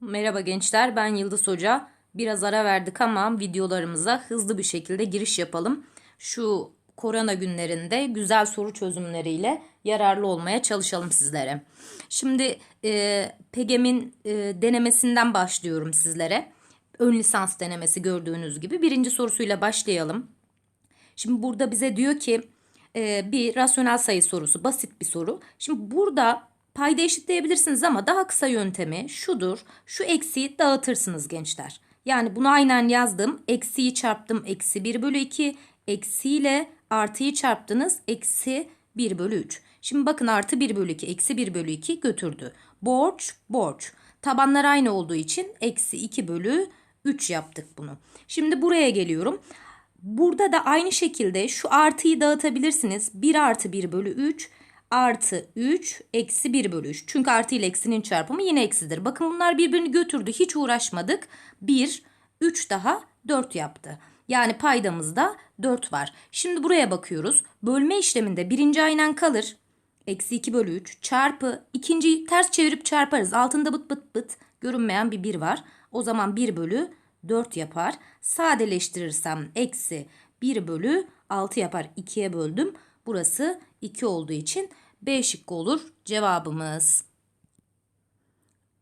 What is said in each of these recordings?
Merhaba gençler, ben Yıldız Hoca. Biraz ara verdik ama videolarımıza hızlı bir şekilde giriş yapalım. Şu korona günlerinde güzel soru çözümleriyle yararlı olmaya çalışalım sizlere. Şimdi e, PEGEM'in e, denemesinden başlıyorum sizlere. Ön lisans denemesi gördüğünüz gibi. Birinci sorusuyla başlayalım. Şimdi burada bize diyor ki e, bir rasyonel sayı sorusu basit bir soru. Şimdi burada payda eşitleyebilirsiniz ama daha kısa yöntemi şudur. Şu eksiği dağıtırsınız gençler. Yani bunu aynen yazdım. Eksiği çarptım. Eksi 1 bölü 2. Eksiyle artıyı çarptınız. Eksi 1 bölü 3. Şimdi bakın artı 1 bölü 2. Eksi 1 bölü 2 götürdü. Borç borç. Tabanlar aynı olduğu için eksi 2 bölü 3 yaptık bunu. Şimdi buraya geliyorum. Burada da aynı şekilde şu artıyı dağıtabilirsiniz. 1 artı 1 bölü 3 artı 3 eksi 1 bölü 3. Çünkü artı ile eksinin çarpımı yine eksidir. Bakın bunlar birbirini götürdü. Hiç uğraşmadık. 1, 3 daha 4 yaptı. Yani paydamızda 4 var. Şimdi buraya bakıyoruz. Bölme işleminde birinci aynen kalır. Eksi 2 bölü 3 çarpı ikinciyi ters çevirip çarparız. Altında bıt bıt bıt görünmeyen bir 1 var. O zaman 1 bölü 4 yapar. Sadeleştirirsem eksi 1 bölü 6 yapar. 2'ye böldüm. Burası 2 olduğu için B şıkkı olur cevabımız.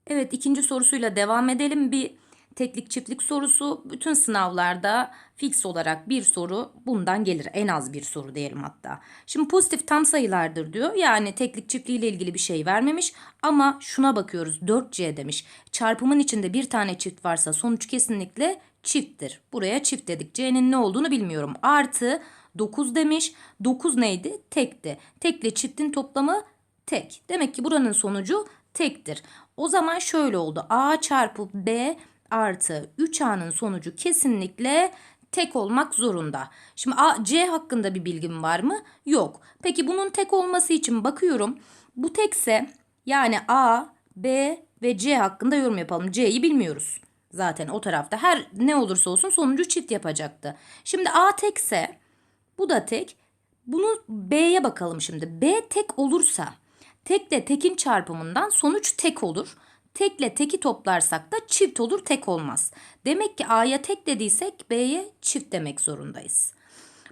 Evet ikinci sorusuyla devam edelim. Bir teklik çiftlik sorusu bütün sınavlarda fix olarak bir soru bundan gelir. En az bir soru diyelim hatta. Şimdi pozitif tam sayılardır diyor. Yani teklik çiftliği ile ilgili bir şey vermemiş. Ama şuna bakıyoruz 4C demiş. Çarpımın içinde bir tane çift varsa sonuç kesinlikle çifttir. Buraya çift dedik. C'nin ne olduğunu bilmiyorum. Artı 9 demiş. 9 neydi? Tekti. Tekle çiftin toplamı tek. Demek ki buranın sonucu tektir. O zaman şöyle oldu. A çarpı B artı 3A'nın sonucu kesinlikle tek olmak zorunda. Şimdi A, C hakkında bir bilgim var mı? Yok. Peki bunun tek olması için bakıyorum. Bu tekse yani A, B ve C hakkında yorum yapalım. C'yi bilmiyoruz. Zaten o tarafta her ne olursa olsun sonucu çift yapacaktı. Şimdi A tekse bu da tek. Bunu B'ye bakalım şimdi. B tek olursa tekle tekin çarpımından sonuç tek olur. Tekle teki toplarsak da çift olur tek olmaz. Demek ki A'ya tek dediysek B'ye çift demek zorundayız.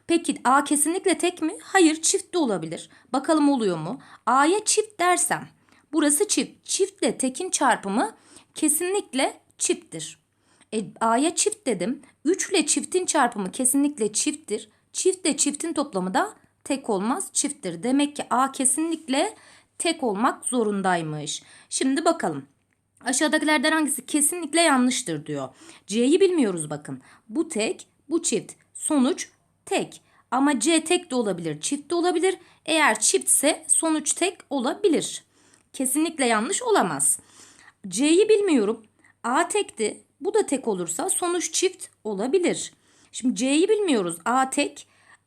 Peki A kesinlikle tek mi? Hayır çift de olabilir. Bakalım oluyor mu? A'ya çift dersem burası çift. Çiftle tekin çarpımı kesinlikle çifttir. E, A'ya çift dedim. 3 ile çiftin çarpımı kesinlikle çifttir. Çiftle çiftin toplamı da tek olmaz çifttir. Demek ki A kesinlikle tek olmak zorundaymış. Şimdi bakalım. Aşağıdakilerden hangisi kesinlikle yanlıştır diyor. C'yi bilmiyoruz bakın. Bu tek, bu çift. Sonuç tek. Ama C tek de olabilir, çift de olabilir. Eğer çiftse sonuç tek olabilir. Kesinlikle yanlış olamaz. C'yi bilmiyorum. A tekti. Bu da tek olursa sonuç çift olabilir. Şimdi C'yi bilmiyoruz. A tek.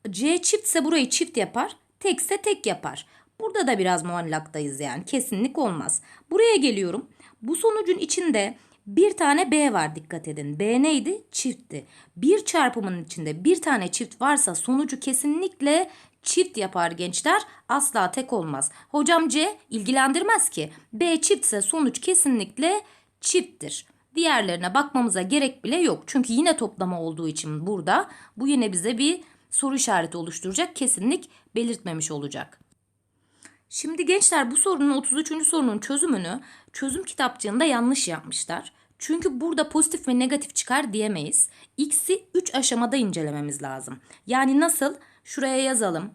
C çiftse burayı çift yapar. Tekse tek yapar. Burada da biraz muallaktayız yani. Kesinlik olmaz. Buraya geliyorum. Bu sonucun içinde bir tane B var dikkat edin. B neydi? Çiftti. Bir çarpımın içinde bir tane çift varsa sonucu kesinlikle çift yapar gençler. Asla tek olmaz. Hocam C ilgilendirmez ki. B çiftse sonuç kesinlikle çifttir. Diğerlerine bakmamıza gerek bile yok. Çünkü yine toplama olduğu için burada bu yine bize bir soru işareti oluşturacak. Kesinlik belirtmemiş olacak. Şimdi gençler bu sorunun 33. sorunun çözümünü çözüm kitapçığında yanlış yapmışlar. Çünkü burada pozitif ve negatif çıkar diyemeyiz. X'i 3 aşamada incelememiz lazım. Yani nasıl? Şuraya yazalım.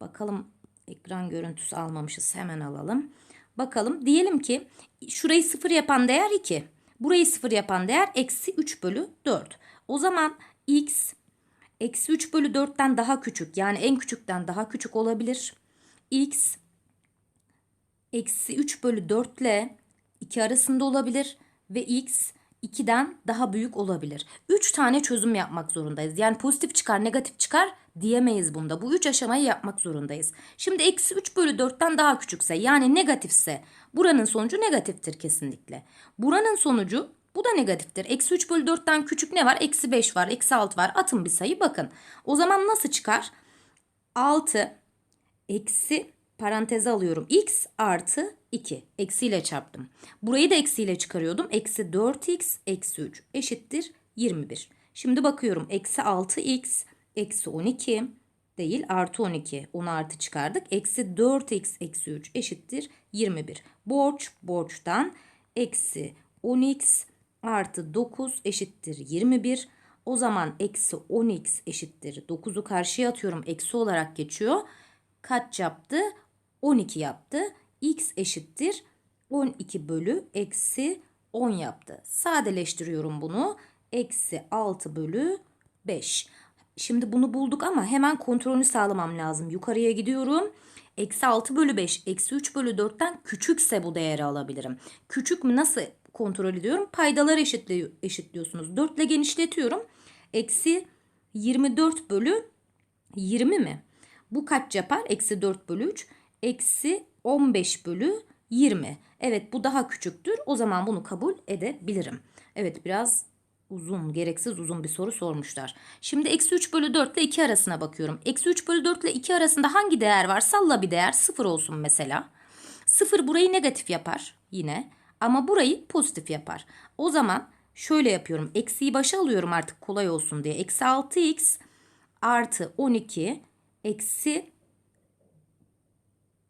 Bakalım ekran görüntüsü almamışız. Hemen alalım. Bakalım diyelim ki şurayı 0 yapan değer 2. Burayı 0 yapan değer eksi 3 bölü 4. O zaman x eksi 3 bölü 4'ten daha küçük yani en küçükten daha küçük olabilir. x eksi 3 bölü 4 ile 2 arasında olabilir ve x 2'den daha büyük olabilir. 3 tane çözüm yapmak zorundayız. Yani pozitif çıkar negatif çıkar diyemeyiz bunda. Bu 3 aşamayı yapmak zorundayız. Şimdi eksi 3 bölü 4'ten daha küçükse yani negatifse buranın sonucu negatiftir kesinlikle. Buranın sonucu bu da negatiftir. Eksi 3 bölü 4'ten küçük ne var? Eksi 5 var, eksi 6 var. Atın bir sayı bakın. O zaman nasıl çıkar? 6 eksi paranteze alıyorum. x artı 2 eksiyle çarptım. Burayı da eksiyle çıkarıyordum. Eksi 4x eksi 3 eşittir 21. Şimdi bakıyorum. Eksi 6x eksi 12 değil artı 12. 10 artı çıkardık. Eksi 4x eksi 3 eşittir 21. Borç borçtan eksi 10x artı 9 eşittir 21. O zaman eksi 10x eşittir 9'u karşıya atıyorum. Eksi olarak geçiyor. Kaç yaptı? 12 yaptı. x eşittir 12 bölü eksi 10 yaptı. Sadeleştiriyorum bunu. Eksi 6 bölü 5. Şimdi bunu bulduk ama hemen kontrolünü sağlamam lazım. Yukarıya gidiyorum. Eksi 6 bölü 5, eksi 3 bölü 4'ten küçükse bu değeri alabilirim. Küçük mü nasıl kontrol ediyorum? Paydaları eşitli, eşitliyorsunuz. 4 ile genişletiyorum. Eksi 24 bölü 20 mi? Bu kaç yapar? Eksi 4 bölü 3. Eksi 15 bölü 20. Evet bu daha küçüktür. O zaman bunu kabul edebilirim. Evet biraz uzun, gereksiz uzun bir soru sormuşlar. Şimdi eksi 3 bölü 4 ile 2 arasına bakıyorum. Eksi 3 bölü 4 ile 2 arasında hangi değer var? Salla bir değer. 0 olsun mesela. 0 burayı negatif yapar yine. Ama burayı pozitif yapar. O zaman şöyle yapıyorum. Eksiyi başa alıyorum artık kolay olsun diye. Eksi 6x artı 12 eksi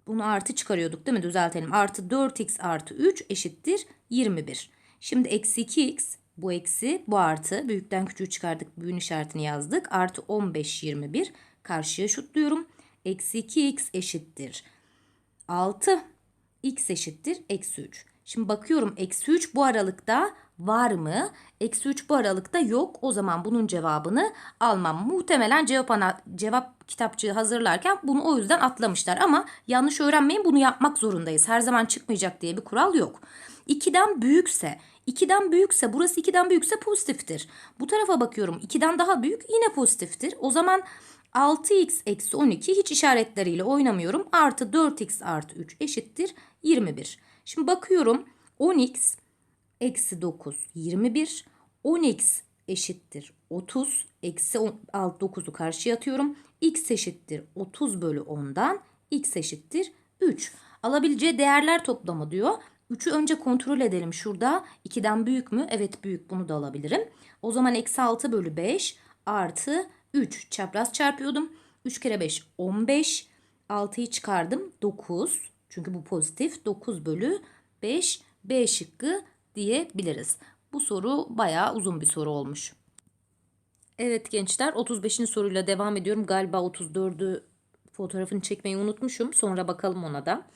bunu artı çıkarıyorduk değil mi? Düzeltelim. Artı 4x artı 3 eşittir 21. Şimdi eksi 2x bu eksi bu artı. Büyükten küçüğü çıkardık. Büyüğün işaretini yazdık. Artı 15 21. Karşıya şutluyorum. Eksi 2x eşittir 6. x eşittir eksi 3. Şimdi bakıyorum eksi 3 bu aralıkta var mı? Eksi 3 bu aralıkta yok. O zaman bunun cevabını almam. Muhtemelen cevap, ana, cevap kitapçığı hazırlarken bunu o yüzden atlamışlar. Ama yanlış öğrenmeyin bunu yapmak zorundayız. Her zaman çıkmayacak diye bir kural yok. 2'den büyükse 2'den büyükse burası 2'den büyükse pozitiftir. Bu tarafa bakıyorum 2'den daha büyük yine pozitiftir. O zaman 6x eksi 12 hiç işaretleriyle oynamıyorum. Artı 4x artı 3 eşittir 21. Şimdi bakıyorum 10x eksi 9 21. 10x eşittir 30. Eksi 9'u karşıya atıyorum. x eşittir 30 bölü 10'dan x eşittir 3. Alabileceği değerler toplamı diyor. 3'ü önce kontrol edelim şurada. 2'den büyük mü? Evet büyük bunu da alabilirim. O zaman eksi 6 bölü 5 artı 3 çapraz çarpıyordum. 3 kere 5 15. 6'yı çıkardım 9. Çünkü bu pozitif. 9 bölü 5 B şıkkı diyebiliriz. Bu soru bayağı uzun bir soru olmuş. Evet gençler 35. soruyla devam ediyorum. Galiba 34'ü fotoğrafını çekmeyi unutmuşum. Sonra bakalım ona da.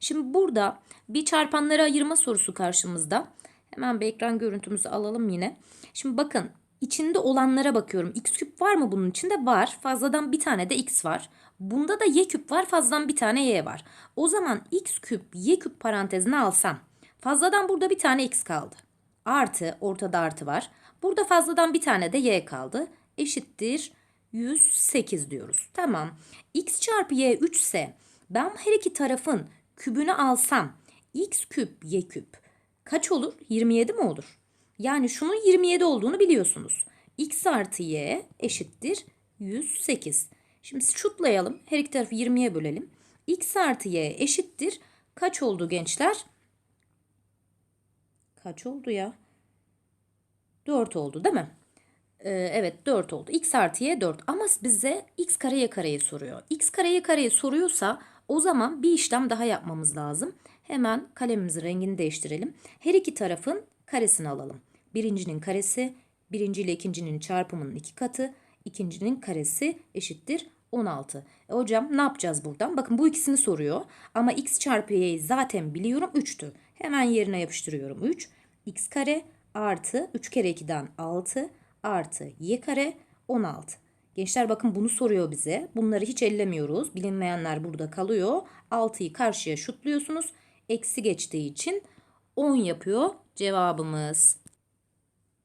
Şimdi burada bir çarpanları ayırma sorusu karşımızda. Hemen bir ekran görüntümüzü alalım yine. Şimdi bakın içinde olanlara bakıyorum. X küp var mı bunun içinde? Var. Fazladan bir tane de x var. Bunda da y küp var. Fazladan bir tane y var. O zaman x küp y küp parantezine alsam. Fazladan burada bir tane x kaldı. Artı ortada artı var. Burada fazladan bir tane de y kaldı. Eşittir 108 diyoruz. Tamam. x çarpı y 3 ise ben her iki tarafın kübünü alsam x küp y küp kaç olur? 27 mi olur? Yani şunun 27 olduğunu biliyorsunuz. x artı y eşittir 108. Şimdi şutlayalım. Her iki tarafı 20'ye bölelim. x artı y eşittir. Kaç oldu gençler? Kaç oldu ya? 4 oldu değil mi? Ee, evet 4 oldu. x artı y 4 ama bize x kareye kareyi soruyor. x kareye kareyi soruyorsa o zaman bir işlem daha yapmamız lazım. Hemen kalemimizin rengini değiştirelim. Her iki tarafın karesini alalım. Birincinin karesi, birinci ile ikincinin çarpımının iki katı, ikincinin karesi eşittir 16. E hocam ne yapacağız buradan? Bakın bu ikisini soruyor. Ama x çarpı y'yi zaten biliyorum 3'tü. Hemen yerine yapıştırıyorum 3. x kare artı 3 kere 2'den 6 artı y kare 16. Gençler bakın bunu soruyor bize. Bunları hiç ellemiyoruz. Bilinmeyenler burada kalıyor. 6'yı karşıya şutluyorsunuz. Eksi geçtiği için 10 yapıyor cevabımız.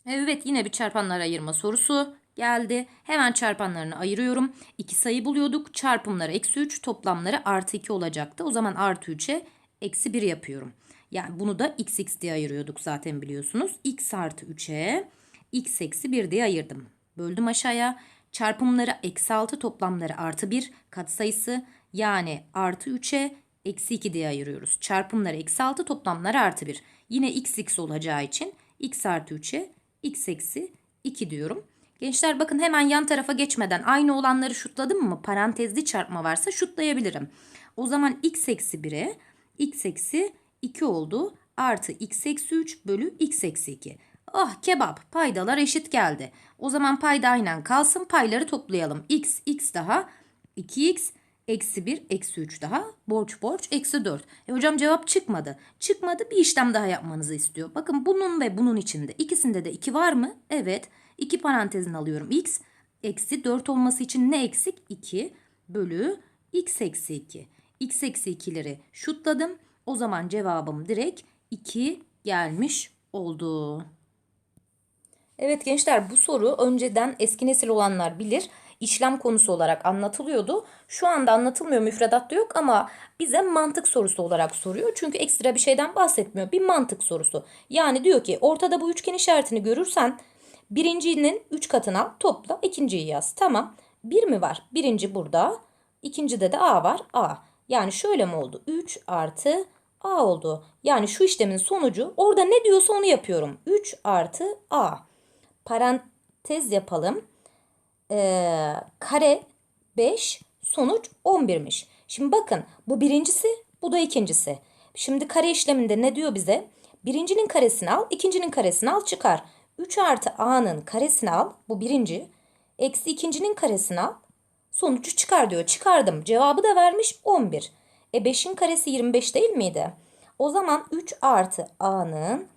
Evet yine bir çarpanlar ayırma sorusu geldi. Hemen çarpanlarını ayırıyorum. 2 sayı buluyorduk. Çarpımları eksi 3 toplamları artı 2 olacaktı. O zaman artı 3'e eksi 1 yapıyorum. Yani bunu da x x diye ayırıyorduk zaten biliyorsunuz. x artı 3'e x eksi 1 diye ayırdım. Böldüm aşağıya. Çarpımları eksi 6 toplamları artı 1 katsayısı Yani artı 3'e eksi 2 diye ayırıyoruz. Çarpımları eksi 6 toplamları artı 1. Yine x x olacağı için x artı 3'e x eksi 2 diyorum. Gençler bakın hemen yan tarafa geçmeden aynı olanları şutladım mı? Parantezli çarpma varsa şutlayabilirim. O zaman x eksi 1'e x eksi 2 oldu. Artı x eksi 3 bölü x eksi 2. Ah kebap paydalar eşit geldi. O zaman payda aynen kalsın payları toplayalım. x x daha 2x eksi 1 eksi 3 daha borç borç eksi 4. E hocam cevap çıkmadı. Çıkmadı bir işlem daha yapmanızı istiyor. Bakın bunun ve bunun içinde ikisinde de 2 var mı? Evet. 2 parantezin alıyorum. x eksi 4 olması için ne eksik? 2 bölü x eksi 2. x eksi 2'leri şutladım. O zaman cevabım direkt 2 gelmiş oldu. Evet gençler bu soru önceden eski nesil olanlar bilir. İşlem konusu olarak anlatılıyordu. Şu anda anlatılmıyor müfredatta yok ama bize mantık sorusu olarak soruyor. Çünkü ekstra bir şeyden bahsetmiyor. Bir mantık sorusu. Yani diyor ki ortada bu üçgen işaretini görürsen birincinin 3 katını al topla ikinciyi yaz. Tamam. Bir mi var? Birinci burada. İkincide de A var. A. Yani şöyle mi oldu? 3 artı A oldu. Yani şu işlemin sonucu orada ne diyorsa onu yapıyorum. 3 artı A. Parantez yapalım. Ee, kare 5 sonuç 11'miş. Şimdi bakın bu birincisi bu da ikincisi. Şimdi kare işleminde ne diyor bize? Birincinin karesini al ikincinin karesini al çıkar. 3 artı a'nın karesini al bu birinci. Eksi ikincinin karesini al. Sonucu çıkar diyor. Çıkardım. Cevabı da vermiş 11. E 5'in karesi 25 değil miydi? O zaman 3 artı a'nın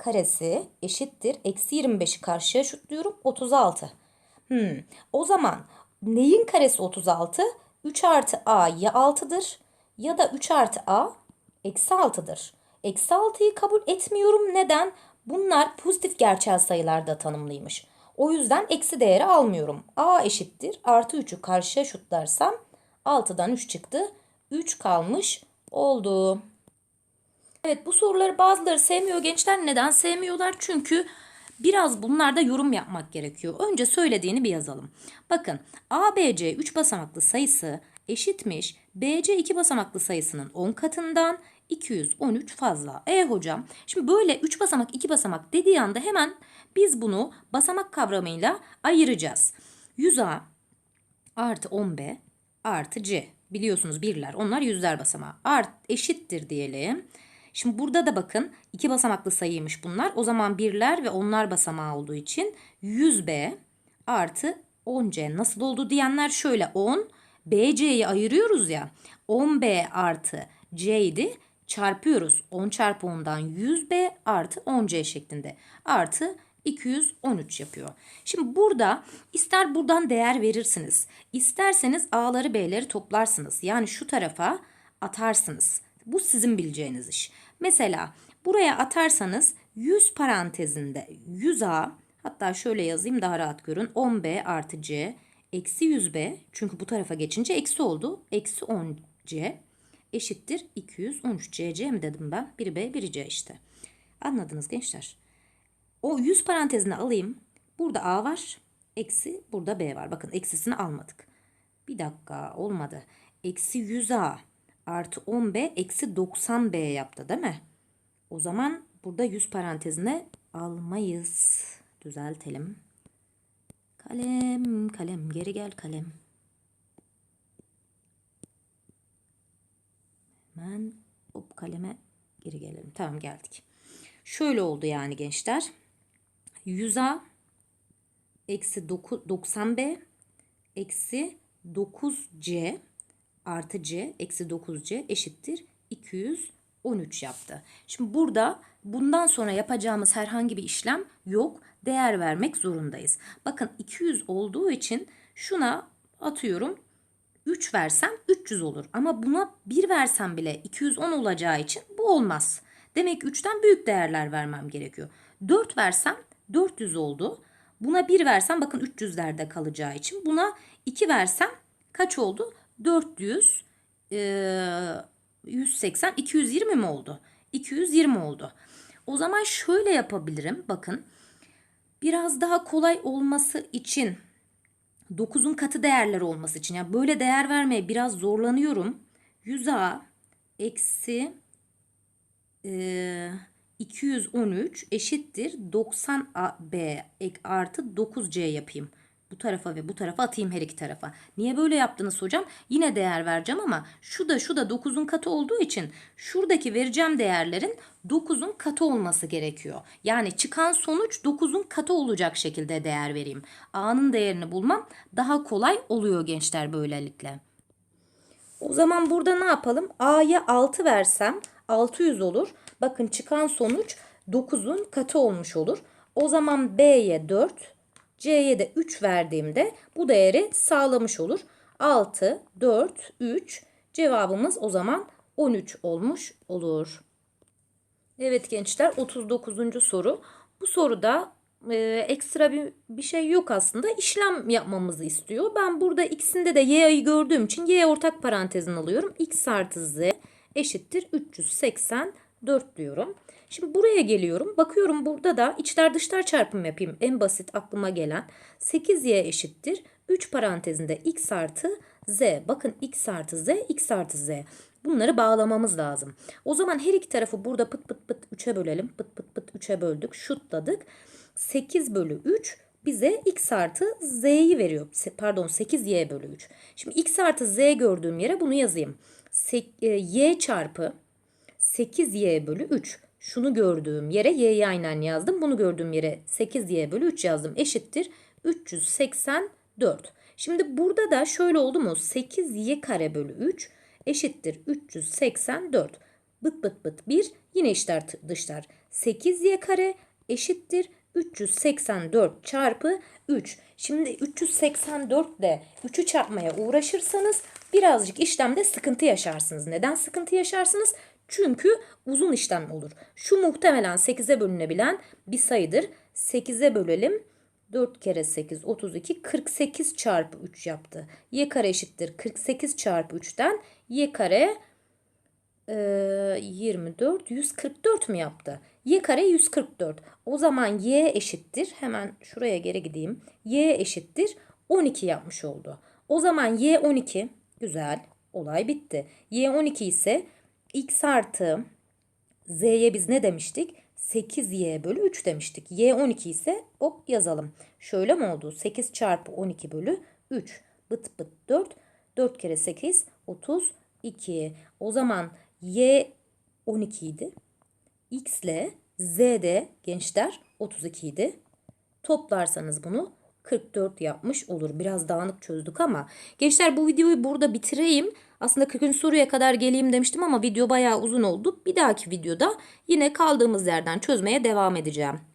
karesi eşittir. Eksi 25'i karşıya şutluyorum. 36. Hmm. O zaman neyin karesi 36? 3 artı a ya 6'dır ya da 3 artı a eksi 6'dır. Eksi 6'yı kabul etmiyorum. Neden? Bunlar pozitif gerçel sayılarda tanımlıymış. O yüzden eksi değeri almıyorum. a eşittir. Artı 3'ü karşıya şutlarsam 6'dan 3 çıktı. 3 kalmış oldu. Evet bu soruları bazıları sevmiyor gençler. Neden sevmiyorlar? Çünkü biraz bunlarda yorum yapmak gerekiyor. Önce söylediğini bir yazalım. Bakın ABC 3 basamaklı sayısı eşitmiş BC 2 basamaklı sayısının 10 katından 213 fazla. E hocam şimdi böyle 3 basamak 2 basamak dediği anda hemen biz bunu basamak kavramıyla ayıracağız. 100A artı 10B artı C. Biliyorsunuz birler onlar yüzler basamağı. Art eşittir diyelim. Şimdi burada da bakın iki basamaklı sayıymış bunlar. O zaman birler ve onlar basamağı olduğu için 100B artı 10C nasıl oldu diyenler şöyle 10 BC'yi ayırıyoruz ya 10B artı C'ydi çarpıyoruz 10 çarpı 10'dan 100B artı 10C şeklinde artı 213 yapıyor. Şimdi burada ister buradan değer verirsiniz. isterseniz A'ları B'leri toplarsınız. Yani şu tarafa atarsınız. Bu sizin bileceğiniz iş. Mesela buraya atarsanız 100 parantezinde 100A hatta şöyle yazayım daha rahat görün. 10B artı C eksi 100B çünkü bu tarafa geçince eksi oldu. Eksi 10C eşittir 213 CC mi dedim ben? Biri B biri C işte. Anladınız gençler. O 100 parantezine alayım. Burada A var. Eksi burada B var. Bakın eksisini almadık. Bir dakika olmadı. Eksi 100A artı 10B eksi 90B yaptı değil mi? O zaman burada 100 parantezine almayız. Düzeltelim. Kalem kalem geri gel kalem. Hemen hop kaleme geri gelelim. Tamam geldik. Şöyle oldu yani gençler. 100A eksi 90B eksi 9C artı C eksi 9C eşittir 213 yaptı. Şimdi burada bundan sonra yapacağımız herhangi bir işlem yok. Değer vermek zorundayız. Bakın 200 olduğu için şuna atıyorum 3 versem 300 olur. Ama buna 1 versem bile 210 olacağı için bu olmaz. Demek ki 3'ten büyük değerler vermem gerekiyor. 4 versem 400 oldu. Buna 1 versem bakın 300'lerde kalacağı için. Buna 2 versem kaç oldu? 400, e, 180, 220 mi oldu? 220 oldu. O zaman şöyle yapabilirim. Bakın biraz daha kolay olması için 9'un katı değerler olması için. Yani böyle değer vermeye biraz zorlanıyorum. 100A eksi e, 213 eşittir 90B ek artı 9C yapayım. Bu tarafa ve bu tarafa atayım her iki tarafa. Niye böyle yaptınız hocam? Yine değer vereceğim ama şu da şu da 9'un katı olduğu için şuradaki vereceğim değerlerin 9'un katı olması gerekiyor. Yani çıkan sonuç 9'un katı olacak şekilde değer vereyim. A'nın değerini bulmam daha kolay oluyor gençler böylelikle. O zaman burada ne yapalım? A'ya 6 versem 600 olur. Bakın çıkan sonuç 9'un katı olmuş olur. O zaman B'ye 4, C'ye de 3 verdiğimde bu değeri sağlamış olur. 6, 4, 3 cevabımız o zaman 13 olmuş olur. Evet gençler 39. soru. Bu soruda e, ekstra bir, bir şey yok aslında. İşlem yapmamızı istiyor. Ben burada ikisinde de y'yi gördüğüm için y ortak parantezin alıyorum. x artı z eşittir 384 diyorum. Şimdi buraya geliyorum. Bakıyorum burada da içler dışlar çarpımı yapayım. En basit aklıma gelen 8y eşittir 3 parantezinde x artı z. Bakın x artı z, x artı z. Bunları bağlamamız lazım. O zaman her iki tarafı burada pıt pıt pıt 3'e bölelim. Pıt pıt pıt 3'e böldük. Şutladık. 8 bölü 3 bize x artı z'yi veriyor. Pardon 8y bölü 3. Şimdi x artı z gördüğüm yere bunu yazayım. E, y çarpı 8y bölü 3. Şunu gördüğüm yere y'yi aynen yazdım. Bunu gördüğüm yere 8y bölü 3 yazdım. Eşittir 384. Şimdi burada da şöyle oldu mu? 8y kare bölü 3 eşittir 384. Bıt bıt bıt 1 yine işler dışlar. 8y kare eşittir 384 çarpı 3. Şimdi 384 ile 3'ü çarpmaya uğraşırsanız birazcık işlemde sıkıntı yaşarsınız. Neden sıkıntı yaşarsınız? Çünkü uzun işlem olur. Şu muhtemelen 8'e bölünebilen bir sayıdır. 8'e bölelim. 4 kere 8 32 48 çarpı 3 yaptı. Y kare eşittir 48 çarpı 3'ten y kare e, 24 144 mü yaptı? Y kare 144. O zaman y eşittir. Hemen şuraya geri gideyim. Y eşittir 12 yapmış oldu. O zaman y 12. Güzel. Olay bitti. Y 12 ise x artı z'ye biz ne demiştik? 8y bölü 3 demiştik. y 12 ise hop yazalım. Şöyle mi oldu? 8 çarpı 12 bölü 3. Bıt bıt 4. 4 kere 8 32. O zaman y 12 idi. X ile Z de gençler 32 idi. Toplarsanız bunu 44 yapmış olur. Biraz dağınık çözdük ama gençler bu videoyu burada bitireyim. Aslında 40. soruya kadar geleyim demiştim ama video bayağı uzun oldu. Bir dahaki videoda yine kaldığımız yerden çözmeye devam edeceğim.